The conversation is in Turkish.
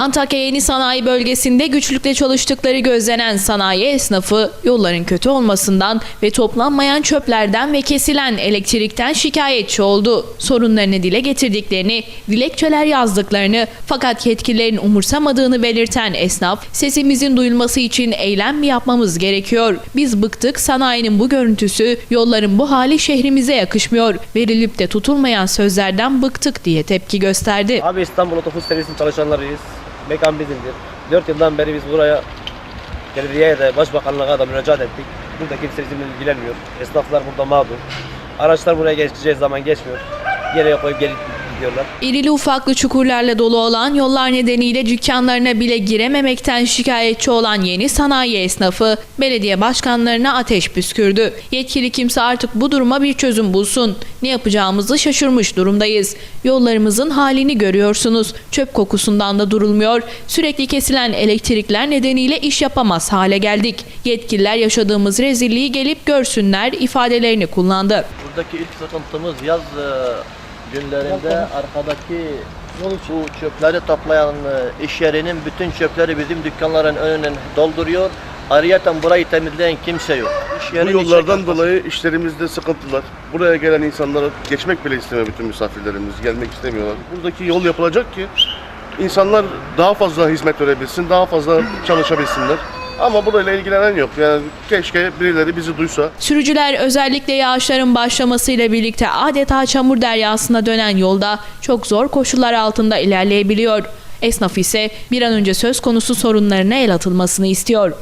Antakya Yeni Sanayi Bölgesi'nde güçlükle çalıştıkları gözlenen sanayi esnafı yolların kötü olmasından ve toplanmayan çöplerden ve kesilen elektrikten şikayetçi oldu. Sorunlarını dile getirdiklerini, dilekçeler yazdıklarını fakat yetkililerin umursamadığını belirten esnaf, sesimizin duyulması için eylem mi yapmamız gerekiyor? Biz bıktık sanayinin bu görüntüsü, yolların bu hali şehrimize yakışmıyor. Verilip de tutulmayan sözlerden bıktık diye tepki gösterdi. Abi İstanbul Otobüs Servisi'nin çalışanlarıyız. Mekan bizimdir. 4 yıldan beri biz buraya belediyeye de başbakanlığa da müracaat ettik. Burada kimse bizimle ilgilenmiyor. Esnaflar burada mağdur. Araçlar buraya geçeceği zaman geçmiyor. Geriye koyup geri gidiyorlar. İrili ufaklı çukurlarla dolu olan yollar nedeniyle dükkanlarına bile girememekten şikayetçi olan yeni sanayi esnafı belediye başkanlarına ateş püskürdü. Yetkili kimse artık bu duruma bir çözüm bulsun. Ne yapacağımızı şaşırmış durumdayız. Yollarımızın halini görüyorsunuz. Çöp kokusundan da durulmuyor. Sürekli kesilen elektrikler nedeniyle iş yapamaz hale geldik. Yetkililer yaşadığımız rezilliği gelip görsünler ifadelerini kullandı. Buradaki ilk sıkıntımız yaz e, günlerinde arkadaki bu çöpleri toplayan e, iş yerinin bütün çöpleri bizim dükkanların önünden dolduruyor. Ayrıyeten burayı temizleyen kimse yok. İş Bu yollardan dolayı işlerimizde sıkıntılar. Buraya gelen insanlara geçmek bile istemiyor bütün misafirlerimiz. Gelmek istemiyorlar. Buradaki yol yapılacak ki insanlar daha fazla hizmet verebilsin, daha fazla çalışabilsinler. Ama burayla ilgilenen yok. Yani keşke birileri bizi duysa. Sürücüler özellikle yağışların başlamasıyla birlikte adeta çamur deryasına dönen yolda çok zor koşullar altında ilerleyebiliyor. Esnaf ise bir an önce söz konusu sorunlarına el atılmasını istiyor.